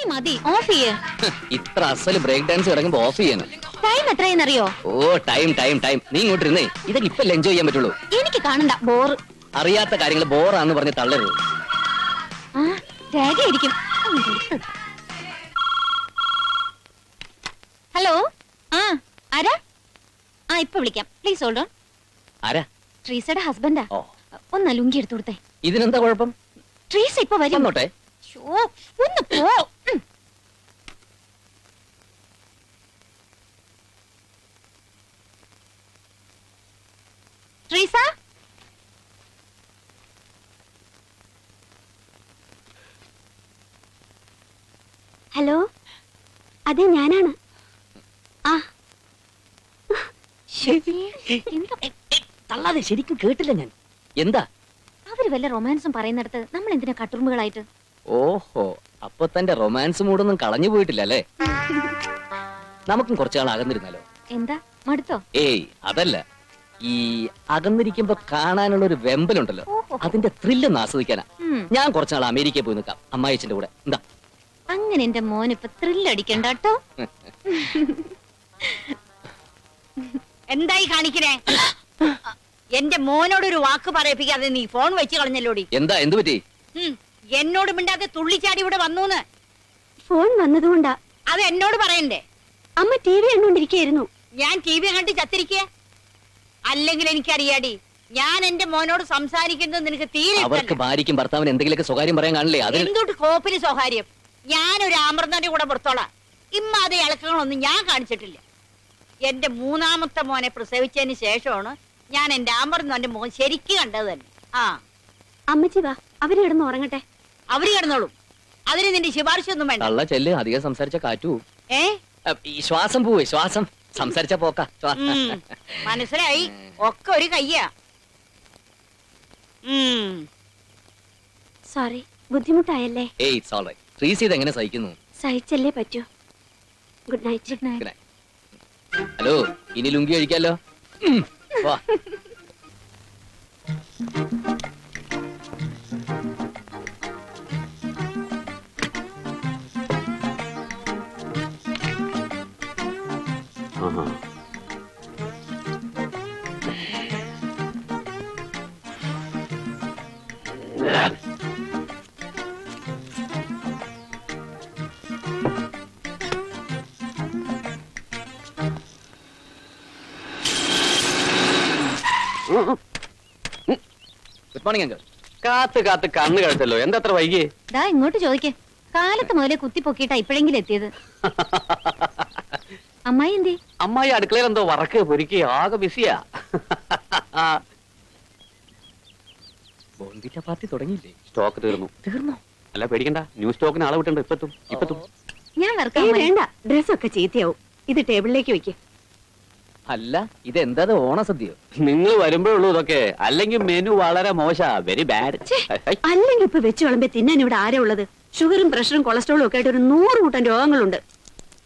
ഇനി മതി. ഓഫ് ചെയ്യേ. ഇത്ര അസൽ ബ്രേക്ക് ഡാൻസ് ഇറങ്ങുമ്പോ ഓഫ് ചെയ്യണം. ടൈം എത്രയെന്നറിയോ? ഓ ടൈം ടൈം ടൈം നീ ഇങ്ങോട്ട് ഇരുന്നേ. ഇതൊക്കെ ഇപ്പൊ എൻജോയ് ചെയ്യാൻ പറ്റുള്ളൂ. എനിക്ക് കാണണ്ട ബോർ അറിയാത്ത കാര്യങ്ങൾ ബോറാന്ന് പറഞ്ഞ് തള്ളരുത്. ആ രേഖയായിരിക്കും. ഹലോ ആ ആരാ? ആ ഇപ്പൊ വിളിക്കാം. പ്ലീസ് ഹോൾഡ് ഓൺ ആരാ? ട്രീസയുടെ ഹസ്ബൻഡാ ഓ. ഒന്ന് ലുങ്കി എടുത്തു കൊടുത്തേ. ഇതിനെന്താ കുഴപ്പം? ട്രീസ ഇപ്പൊ വരും. ഒന്ന് പോ. ഉം. ട്രീസ ഹലോ? അതെ ഞാനാണ്. ആ. തള്ളാതെ ശരിക്കും കേട്ടില്ല ഞാൻ. എന്താ? അവർ വല്ല റൊമാൻസും പറയുന്നിടത്ത് നമ്മൾ എന്തിനാ കട്ടുറുമ്പുകളായിട്ട്? ഓഹോ അപ്പൊ തന്റെ റൊമാൻസ് മൂടൊന്നും കളഞ്ഞു പോയിട്ടില്ല അല്ലേ? നമുക്കും കുറച്ചാൾ അകന്നിരുന്നാലോ എന്താ? മടുത്തോ? ഏയ് അതല്ല. ഈ അകന്നിരിക്കുമ്പോ കാണാനുള്ള ഒരു വെമ്പലുണ്ടല്ലോ അതിന്റെ ത്രില്ലൊന്ന് ആസ്വദിക്കാനാ. ഞാൻ കുറച്ചാൾ അമേരിക്കയിൽ പോയി നിൽക്കാം. അമ്മായിച്ചിന്റെ കൂടെ. എന്താ അങ്ങനെ എന്റെ മോൻ ഇപ്പൊ ത്രില്ലടിക്കണ്ട കേട്ടോ. എന്തായി കാണിക്കണേ? എന്റെ ഒരു വാക്ക് പറയിപ്പിക്കാതെ നീ ഫോൺ വെച്ച് കളഞ്ഞല്ലോടി. എന്താ? എന്ത് പറ്റി? എന്നോട് മിണ്ടാതെ തുള്ളിച്ചാടി ഇവിടെ വന്നൂന്ന്. ഫോൺ വന്നതുകൊണ്ടാ. അത് എന്നോട് പറയണ്ടേ? അമ്മ ടി വി കണ്ടുകൊണ്ടിരിക്കുകയായിരുന്നു ഞാൻ ടി വി കണ്ട് ചത്തിരിക്കേ? അല്ലെങ്കിൽ എനിക്കറിയാടി. ഞാൻ എന്റെ മോനോട് സംസാരിക്കുന്നത് നിനക്ക് തീരെ അവർക്ക്. ഭാര്യയ്ക്കും ഭർത്താവിന് എന്തെങ്കിലുമൊക്കെ സ്വകാര്യം പറയാൻ കാണില്ലേ? അത് എന്തുകൊണ്ട് കോപ്പിന് സ്വകാര്യം? ഞാനൊരു ആമൃതന്റെ കൂടെ പുറത്തോളാം ഇമ്മാതെ ഇളക്കങ്ങളൊന്നും ഞാൻ കാണിച്ചിട്ടില്ല. എന്റെ മൂന്നാമത്തെ മോനെ പ്രസവിച്ചതിന് ശേഷമാണ് ഞാൻ എന്റെ ആമൃതന്റെ മോൻ ശരിക്കും കണ്ടത് തന്നെ. ആ. അമ്മച്ചി വാ അവർ കിടന്ന് ഉറങ്ങട്ടെ. അവർ കിടന്നോളും. അതിന് നിന്റെ ശുപാർശ ഒന്നും വേണ്ട. അല്ല ചെല്ല് അധികം സംസാരിച്ച കാറ്റു ഏ? ഈ ശ്വാസം പോവേ ശ്വാസം. സംസാരിച്ച പോക്ക. മനസ്സിലായി. ഒക്കെ ഒരു കയ്യാ. സോറി ബുദ്ധിമുട്ടായല്ലേ? ഏയ് ഇറ്റ്സ് ഓൾ റൈറ്റ് ഇത് എങ്ങനെ സഹിക്കുന്നു? സഹിച്ചല്ലേ പറ്റൂ. Good night good night hello ഇനി ലുങ്കി കഴിക്കാലോ? വാ. ഗുഡ് മോർണിംഗ് അങ്കിൾ കാത്ത് കാത്ത് കണ്ണ് കഴിച്ചല്ലോ. എന്തത്ര വൈകി ദാ ഇങ്ങോട്ട് ചോദിക്കേ. കാലത്ത് മുതലേ കുത്തിപ്പൊക്കിയിട്ടാ ഇപ്പോഴെങ്കിലും എത്തിയത്. അമ്മായി എന്തേ? അമ്മായി അടുക്കളയിൽ എന്തോ വറക്ക് പൊരിക്കുക ആകെ ബിസിയാ ബോൺവിറ്റ പാർട്ടി തുടങ്ങിയില്ലേ? സ്റ്റോക്ക് തീർന്നു. തീർന്നോ? അല്ല പേടിക്കണ്ട. ന്യൂ സ്റ്റോക്കിന് ആളെ വിട്ടുണ്ട് ഇപ്പത്തും ഇപ്പത്തും. ഞാൻ ഏയ് വേണ്ട വേണ്ട. ഡ്രസ്സൊക്കെ ചീത്തയാവും. ഇത് ടേബിളിലേക്ക് വെക്ക്. അല്ല ഇത് എന്താ ഓണസദ്യയോ? നിങ്ങൾ വരുമ്പോഴുള്ളൂ ഇതൊക്കെ. അല്ലെങ്കിൽ മെനു വളരെ മോശാ. വെരി ബാഡ് അല്ലെങ്കിൽ ഇപ്പൊ വെച്ച് വിളമ്പി തിന്നാൻ ഇവിടെ ആരാ ഉള്ളത്? ഷുഗറും പ്രഷറും കൊളസ്ട്രോളും ഒക്കെ ആയിട്ട് ഒരു നൂറ് കൂട്ടം രോഗങ്ങളുണ്ട്.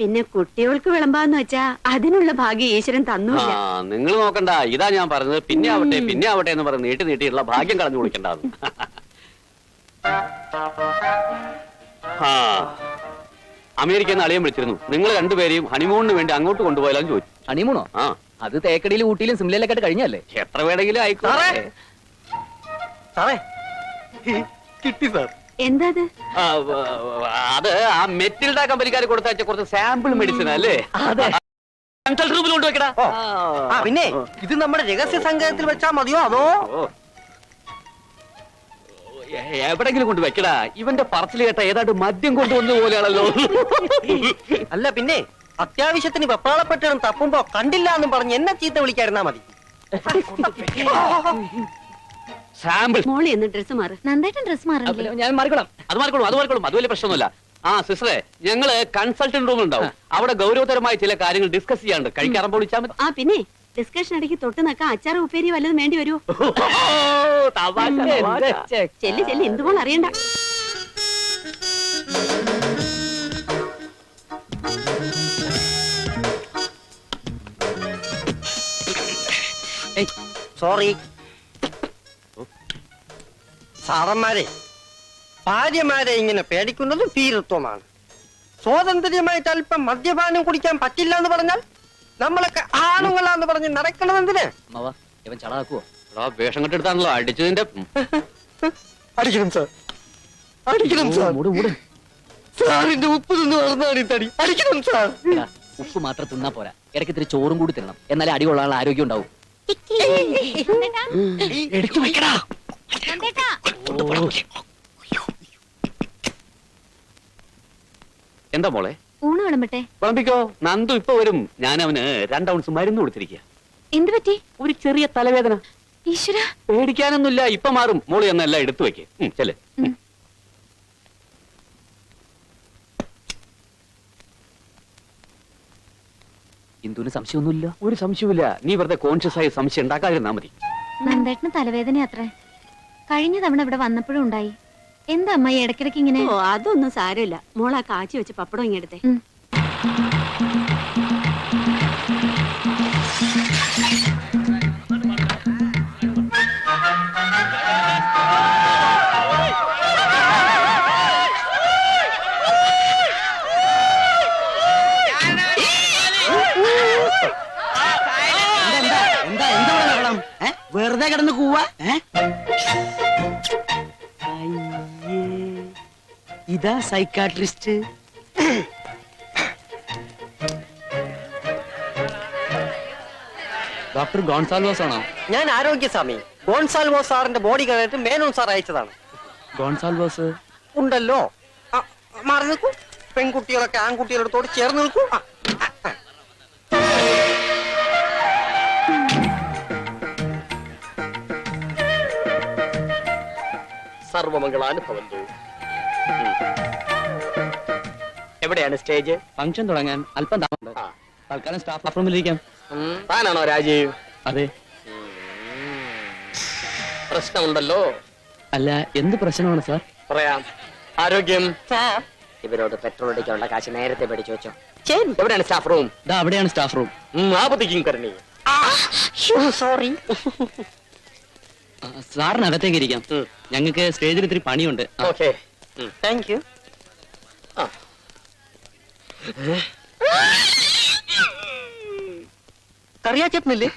പിന്നെ കുട്ടികൾക്ക് വിളമ്പാന്ന് വെച്ചാ അതിനുള്ള ഭാഗ്യം ഈശ്വരൻ തന്നു നിങ്ങൾ നോക്കണ്ട. ഇതാ ഞാൻ പറഞ്ഞത്. പിന്നെ ആവട്ടെ പിന്നെ ആവട്ടെ എന്ന് പറഞ്ഞ് നീട്ടി നീട്ടിയുള്ള ഭാഗ്യം കളഞ്ഞു കുളിക്കണ്ടെന്ന്. ആ അമേരിക്കയിൽ നിന്ന് അളിയൻ വിളിച്ചിരുന്നു. നിങ്ങൾ രണ്ടുപേരെയും ഹണിമൂണിന് വേണ്ടി അങ്ങോട്ട് കൊണ്ടുപോയാലും ചോദിച്ചു. ഹണിമൂണോ? ആ. അത് തേക്കടിയിലും ഊട്ടിയിലും സിംലയിലൊക്കെ ആയിട്ട് കഴിഞ്ഞല്ലേ എത്ര വേണമെങ്കിലും ആയിക്കോട്ടെ. സാറേ കിട്ടി സാർ. എന്താ അത്? ആ, മെറ്റിൽഡ കമ്പനിക്കാർ കൊടുത്തയച്ച കുറച്ച് സാമ്പിൾ മെഡിസിൻ അല്ലേ? കൺസൾട്ട് റൂമിൽ കൊണ്ടുവെക്കടാ പിന്നെ ഇത് നമ്മുടെ രഹസ്യ സംഘത്തിൽ വെച്ചാ മതിയോ അതോ? എവിടെങ്കിലും കൊണ്ട് വെക്കടാ. ഇവന്റെ പറച്ചിൽ കേട്ട ഏതാണ്ട് മദ്യം കൊണ്ടുവന്ന പോലെയാണല്ലോ. അല്ല പിന്നെ അത്യാവശ്യത്തിന് വെപ്പാളപ്പെട്ടിടം തപ്പുമ്പോ കണ്ടില്ല എന്നും പറഞ്ഞ് എന്നെ ചീത്ത വിളിക്കാതിരുന്നാ മതി. സാമ്പിൾ മോളി എന്ന് ഡ്രസ്സ് മാറ്. നന്നായിട്ട് ഡ്രസ് മാറണ്ടല്ലോ ഞാൻ മാറിക്കോളാം. അത് മാറിക്കോളും അത് മാറിക്കോളും. അത് വലിയ പ്രശ്നമൊന്നുമില്ല. ആ സിസ്റ്ററെ ഞങ്ങൾ കൺസൾട്ടന്റ് റൂമിൽ ഉണ്ടാവും. അവിടെ ഗൗരവതരമായ ചില കാര്യങ്ങൾ ഡിസ്കസ് ചെയ്യാണ്ട് കഴിക്കാറുമ്പോൾ വിളിച്ചാൽ മതി. ആ പിന്നെ ഡിസ്കഷൻ ഇടയ്ക്ക് തൊട്ട് നക്ക അച്ചാർ ഉപ്പേരി വല്ലതും വേണ്ടി വരുമോ. ചെല്ലി ചെല്ലി എന്തുപോലെ അറിയണ്ട. സോറി സാറന്മാരെ ഭാര്യമാരെ ഇങ്ങനെ പേടിക്കുന്നത് ഭീരുത്വമാണ്. സ്വാതന്ത്ര്യമായിട്ട് അല്പം മദ്യപാനം കുടിക്കാൻ പറ്റില്ല എന്ന് പറഞ്ഞാൽ നമ്മളൊക്കെ ആണുങ്ങളാന്ന് പറഞ്ഞ് നടക്കണത് എന്തിന്? അമ്മാവ ഇവൻ ചളാക്കുവോ? എടാ, വേഷം കെട്ടെടുത്താണല്ലോ അടിച്ചതിന്റെ ഉം. അടിക്കണം സാർ. അടിക്കണം സാർ. മൂട് മൂട്. സാറിന്റെ ഉപ്പ് നിന്ന് വളർന്നാണ് ഈ തടി. അടിക്കണം സാർ. എടാ, ഉപ്പ് മാത്രം തിന്നാ പോരാ. ഇടയ്ക്ക് ഇത്തിരി ചോറും കൂടി തിന്നണം. എന്നാലേ അടിയുള്ള ആരോഗ്യം ഉണ്ടാവും. എടുത്തു വെക്കടാ നന്ദേട്ടാ എന്താ മോളെ? ഊണ് വിളമ്പട്ടെ. വിളമ്പിക്കോ? നന്ദു ഇപ്പൊ വരും. ഞാൻ അവന് രണ്ട് ഔൺസ് മരുന്ന് കൊടുത്തിരിക്കുക എന്ത് പറ്റി ഒരു ചെറിയ തലവേദന. ഈശ്വര. പേടിക്കാനൊന്നുമില്ല ഇപ്പൊ മാറും. മോളി എന്നെല്ലാം എടുത്തു വെക്ക്. ചെല്ലേ. ഇന്ദുവിന് സംശയമൊന്നുമില്ല? ഒരു സംശയമില്ല നീ വെറുതെ കോൺഷ്യസ് ആയി സംശയം ഉണ്ടാക്കാതിരുന്നാ മതി. നന്ദേട്ടന് തലവേദന അത്രേ. കഴിഞ്ഞ തവണ ഇവിടെ വന്നപ്പോഴും ഉണ്ടായി. എന്താ അമ്മ ഇടക്കിടക്ക് ഇങ്ങനെ? ഓ അതൊന്നും സാരമില്ല. മോളാ കാച്ചി വെച്ച് പപ്പടം ഇങ്ങെടുത്തെ? വെറുതെ കിടന്ന് കൂവാ? ഏ? ഇതാ സൈക്കാട്രിസ്റ്റ് ഡോക്ടർ ഗോൺസാൽവോസ് ആണോ? ഞാൻ ആരോഗ്യസ്വാമി. ഗോൺസാൽവോസ് സാറിന്റെ ബോഡി കണ്ടിട്ട് മേനോൻ സാർ അയച്ചതാണ്. ഗോൺസാൽവോസ്? ഉണ്ടല്ലോ. ആ, മാറി നിൽക്കൂ. പെൺകുട്ടികളൊക്കെ ആൺകുട്ടികളോട് ചേർന്ന് നിൽക്കൂ. സർവമംഗളാനുഭവം ആ. സർവമംഗളാനുഭവന്തു. എവിടെയാണ് സ്റ്റേജ്? ഫംഗ്ഷൻ തുടങ്ങാൻ അല്പം താമസം ആ. തൽക്കാലം സ്റ്റാഫ് റൂമിലിരിക്കാം താനാണോ രാജീവ്? അതെ. പ്രശ്നമുണ്ടല്ലോ. അല്ല എന്ത് പ്രശ്നമാണ് സാർ? പറയാം. ആരോഗ്യം? ഇവരോട് പെട്രോൾ അടിക്കാനുള്ള കാശ് നേരത്തെ പഠിച്ചു വെച്ചോ. എവിടെയാണ് സ്റ്റാഫ് റൂം ഇതാ അവിടെയാണ് സ്റ്റാഫ് റൂം ആപത്തിക്കും കരണി. സോറി സാറിന് അകത്തേക്ക് ഇരിക്കാം. ഉം. ഞങ്ങൾക്ക് സ്റ്റേജിൽ ഇത്തിരി പണിയുണ്ട്. ആ. ഓക്കെ. താങ്ക് യു കറിയാച്ചെത്തുന്നില്ലേ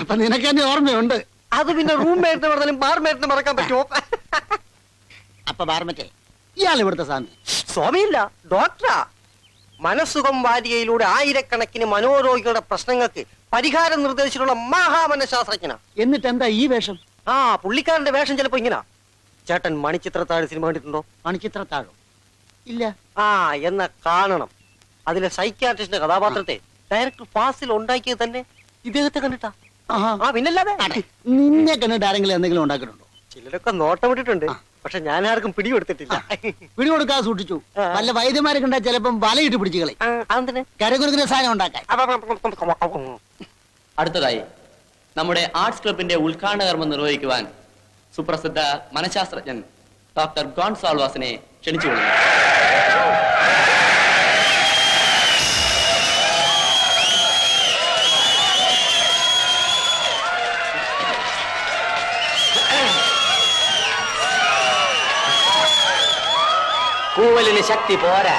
അപ്പൊ നിനക്ക് എന്നെ ഓർമ്മയുണ്ട്. അത് പിന്നെ റൂം മേറ്റിന് പറഞ്ഞാലും ബാർ മേറ്റിന് മറക്കാൻ പറ്റുമോ? അപ്പൊ ബാർമറ്റേ ഇയാൾ ഇവിടുത്തെ സ്വാമി. സ്വാമിയില്ല ഡോക്ടറാ മനസ്സുഖം വാരികയിലൂടെ ആയിരക്കണക്കിന് മനോരോഗികളുടെ പ്രശ്നങ്ങൾക്ക് പരിഹാരം നിർദ്ദേശിച്ചിട്ടുള്ള മഹാമനശാസ്ത്രജ്ഞനാ. എന്നിട്ട് എന്താ ഈ വേഷം? ആ പുള്ളിക്കാരന്റെ വേഷം ചിലപ്പോ ഇങ്ങനാ. ചേട്ടൻ മണിച്ചിത്രത്താഴ് സിനിമ കണ്ടിട്ടുണ്ടോ? മണിച്ചിത്ര താഴോ ഇല്ല. ആ എന്ന കാണണം. അതിലെ സൈക്യാട്രിസ്റ്റിന്റെ കഥാപാത്രത്തെ ഡയറക്ടർ ഫാസിൽ ഉണ്ടാക്കിയത് തന്നെ ഇദ്ദേഹത്തെ കണ്ടിട്ടാ. ആ പിന്നല്ലാതെ? അടെ, നിന്നെ കണ്ടിട്ട് ആരെങ്കിലും എന്തെങ്കിലും ഉണ്ടാക്കിയിട്ടുണ്ടോ ചിലരൊക്കെ നോട്ടം വിട്ടിട്ടുണ്ട് പക്ഷെ ഞാൻ ആർക്കും പിടികൊടുത്തിട്ടില്ല പിടികൊടുക്കാതെ സൂക്ഷിച്ചു. നല്ല വല്ല വൈദ്യന്മാരെ കണ്ടാ ചിലപ്പം വലയിട്ട് പിടിച്ചു കളി? കരകുരുക്കുന്ന സാധനം ഉണ്ടാക്കാൻ. അടുത്തതായി നമ്മുടെ ആർട്സ് ക്ലബിന്റെ ഉദ്ഘാടന കർമ്മം നിർവഹിക്കുവാൻ സുപ്രസിദ്ധ മനഃശാസ്ത്രജ്ഞൻ ഡോക്ടർ ഗോൺസാൾവാസിനെ ക്ഷണിച്ചുകൊള്ളുന്നു കൂവലിന് ശക്തി പോരാ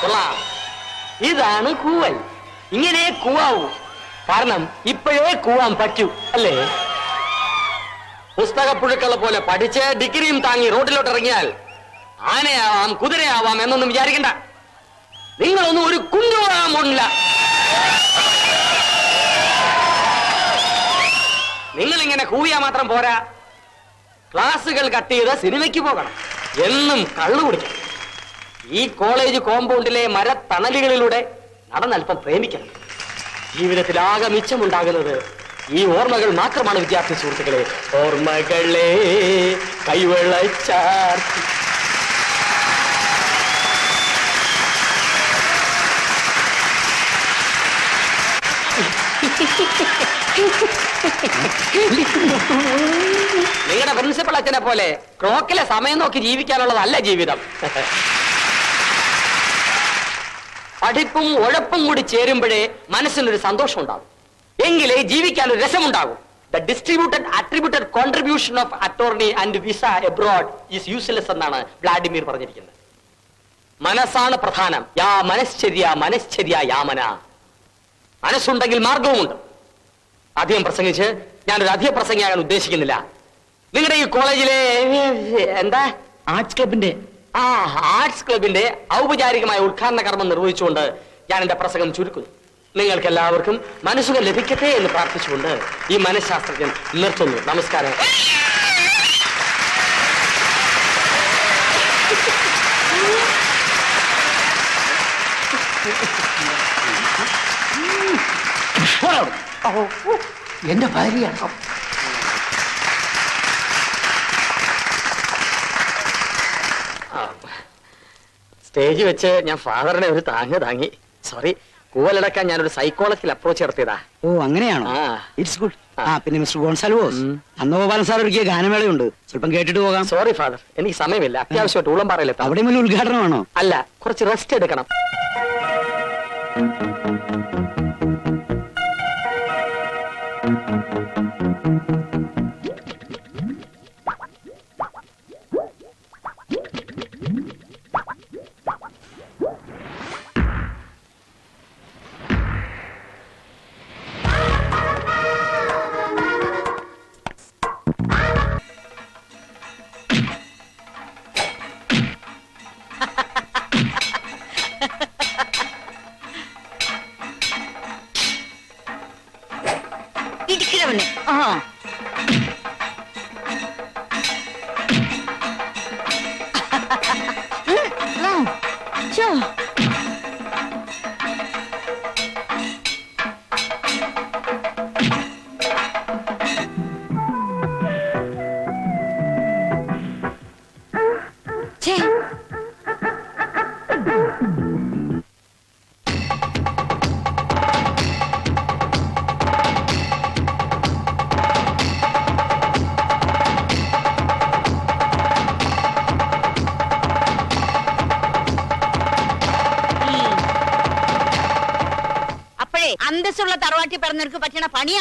കൊള്ളാം ഇതാണ് കൂവൽ. ഇങ്ങനെ കൂവാവൂ. കാരണം ഇപ്പോഴേ കൂവാൻ പറ്റൂ അല്ലേ? പുസ്തകപ്പുഴുക്കളെ പോലെ പഠിച്ച് ഡിഗ്രിയും താങ്ങി റോഡിലോട്ട് ഇറങ്ങിയാൽ ആനയാവാം കുതിരയാവാം എന്നൊന്നും വിചാരിക്കണ്ട. നിങ്ങളൊന്നും ഒരു കുഞ്ഞുവാൻ പോണില്ല നിങ്ങൾ ഇങ്ങനെ കൂവിയാ മാത്രം പോരാ. ക്ലാസ്സുകൾ കട്ട് ചെയ്ത് സിനിമയ്ക്ക് പോകണം. എന്നും കള്ളു കുടിക്കണം. ഈ കോളേജ് കോമ്പൗണ്ടിലെ മരത്തണലുകളിലൂടെ നടന്നല്പം പ്രേമിക്കണം. ജീവിതത്തിൽ ജീവിതത്തിലാകെ മിച്ചമുണ്ടാകുന്നത് ഈ ഓർമ്മകൾ മാത്രമാണ് വിദ്യാർത്ഥി സുഹൃത്തുക്കളെ. ഓർമ്മകളെ കൈവെള്ളച്ചാർ നിങ്ങളുടെ പ്രിൻസിപ്പൾ അച്ഛനെ പോലെ ക്രോക്കിലെ സമയം നോക്കി ജീവിക്കാനുള്ളതല്ല ജീവിതം. പഠിപ്പും ഉഴപ്പും കൂടി ചേരുമ്പോഴേ മനസ്സിനൊരു സന്തോഷം ഉണ്ടാകും എങ്കിലേ ജീവിക്കാൻ ഒരു രസമുണ്ടാകും. The distributed attributed contribution of attorney and visa abroad is useless എന്നാണ് വ്ളാഡിമിർ പറഞ്ഞിരിക്കുന്നത്. മനസ്സാണ് പ്രധാനം. യാ മനശ്ചര്യ മനശ്ചര്യ യാമന. മനസ്സുണ്ടെങ്കിൽ മാർഗവുമുണ്ട്. അധികം പ്രസംഗിച്ച് ഞാനൊരു അധിക പ്രസംഗിയാകാൻ ഉദ്ദേശിക്കുന്നില്ല. നിങ്ങളുടെ ഈ കോളേജിലെ എന്താ? ആർട്സ് ക്ലബിന്റെ ആ ആർട്സ് ക്ലബിന്റെ ഔപചാരികമായ ഉദ്ഘാടന കർമ്മം നിർവഹിച്ചുകൊണ്ട് ഞാൻ എന്റെ പ്രസംഗം ചുരുക്കുന്നു നിങ്ങൾക്ക് എല്ലാവർക്കും മനസ്സുകൾ ലഭിക്കട്ടെ എന്ന് പ്രാർത്ഥിച്ചുകൊണ്ട് ഈ മനഃശാസ്ത്രജ്ഞൻ നിർത്തുന്നു നമസ്കാരം എന്റെ ഭാര്യയാണ് സ്റ്റേജ് വെച്ച് ഞാൻ ഫാദറിനെ ഒരു താങ്ങ് താങ്ങി. സോറി കൂവലടക്കാൻ ഞാനൊരു സൈക്കോളജിക്കൽ അപ്രോച്ച് നടത്തിയതാ. ഓ അങ്ങനെയാണോ? ആ. ഇറ്റ്സ് ഗുഡ് ആ. പിന്നെ മിസ്റ്റർ ഗോൺസാൽവോസ് അന്ന് ഗോപാലൻ സാർ ഒരുക്കിയ ഗാനമേളയുണ്ട്. സ്വല്പം കേട്ടിട്ട് പോകാം. സോറി ഫാദർ എനിക്ക് സമയമില്ല. അത്യാവശ്യമായിട്ട് ഊളം പറയില്ല അവിടെ വലിയ ഉദ്ഘാടനമാണോ? അല്ല കുറച്ച് റെസ്റ്റ് എടുക്കണം.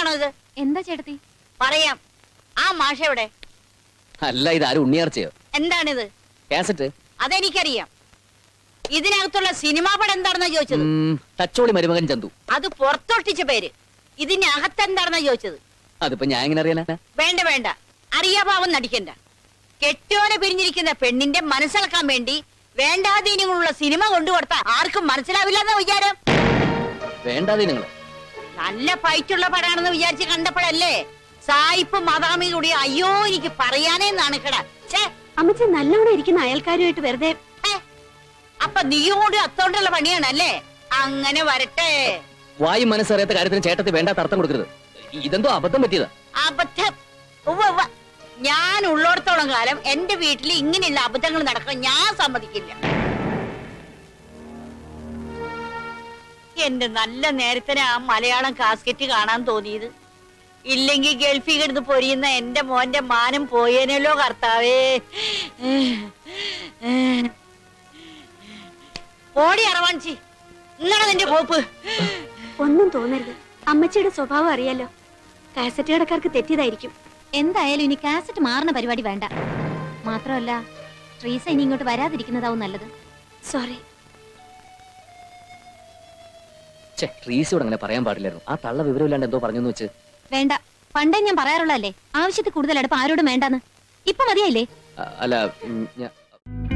പറ്റണ പണിയാണോ ഇത്? എന്താ ചേട്ടത്തി? പറയാം. ആ മാഷ എവിടെ അല്ല ഇത് ആരും ഉണ്ണിയാർച്ചയോ? എന്താണിത്? കാസറ്റ്? അതെനിക്കറിയാം. ഇതിനകത്തുള്ള സിനിമാ പടം എന്താണെന്നാ ചോദിച്ചത്? തച്ചോളി മരുമകൻ ചന്തു. അത് പുറത്തൊട്ടിച്ച പേര്. ഇതിനകത്ത് എന്താണെന്നാ ചോദിച്ചത്? അതിപ്പോ ഞാൻ എങ്ങനെ അറിയാനാ? വേണ്ട വേണ്ട. അറിയാഭാവം നടിക്കണ്ട. കെട്ടോനെ പിരിഞ്ഞിരിക്കുന്ന പെണ്ണിന്റെ മനസ്സിലാക്കാൻ വേണ്ടി വേണ്ടാധീനങ്ങളുള്ള സിനിമ കൊണ്ടുകൊടുത്ത ആർക്കും മനസ്സിലാവില്ലെന്ന വിചാരം. വേണ്ടാതെ നല്ല ഫൈറ്റുള്ള പടാണെന്ന് വിചാരിച്ച് കണ്ടപ്പോഴല്ലേ സായിപ്പ് മദാമി കൂടി അയ്യോ എനിക്ക് പറയാനേ എന്നാണ് അമ്മച്ച നല്ലോണം ഇരിക്കുന്ന അയൽക്കാരുമായിട്ട് വെറുതെ. അപ്പൊ നീയും കൂടി അത്തോണ്ടുള്ള പണിയാണല്ലേ? അങ്ങനെ വരട്ടെ. വായു മനസ്സറിയാത്ത കാര്യത്തിന് ചേട്ടത്തി വേണ്ടാത്ത അർത്ഥം കൊടുക്കരുത്. ഇതെന്തോ അബദ്ധം പറ്റിയതാ. അബദ്ധം. ഞാൻ ഉള്ളിടത്തോളം കാലം എന്റെ വീട്ടിൽ ഇങ്ങനെയുള്ള അബദ്ധങ്ങൾ നടക്കാൻ ഞാൻ സമ്മതിക്കില്ല. എന്റെ നല്ല നേരത്തിന് ആ മലയാളം കാസ്കറ്റ് കാണാൻ തോന്നിയത്. ഇല്ലെങ്കിൽ ഗൾഫിൽ കിടന്ന് പൊരിയുന്ന എന്റെ മോന്റെ മാനം പോയേനല്ലോ കർത്താവേ. ഓടി അറവാൻചി. ഇന്നാണ് നിന്റെ കോപ്പ്. ഒന്നും തോന്നരുത്. അമ്മച്ചിയുടെ സ്വഭാവം അറിയാലോ. കാസറ്റ് കടക്കാർക്ക് തെറ്റിയതായിരിക്കും. എന്തായാലും ഇനി കാസറ്റ് മാറുന്ന പരിപാടി വേണ്ട. മാത്രമല്ല ട്രീസ ഇനി ഇങ്ങോട്ട് വരാതിരിക്കുന്നതാവും നല്ലത്. സോറി. ഛേ റീസിയോട് അങ്ങനെ പറയാൻ പാടില്ലായിരുന്നു. ആ തള്ള വിവരമില്ലാണ്ട് എന്തോ പറഞ്ഞു വെച്ച്. വേണ്ട പണ്ടേ ഞാൻ പറയാറുള്ളതല്ലേ. ആവശ്യത്തിൽ കൂടുതൽ അടുപ്പ് ആരോടും വേണ്ടെന്ന്. ഇപ്പൊ മതിയായില്ലേ? അ- അല്ല ഉം, ഞാ-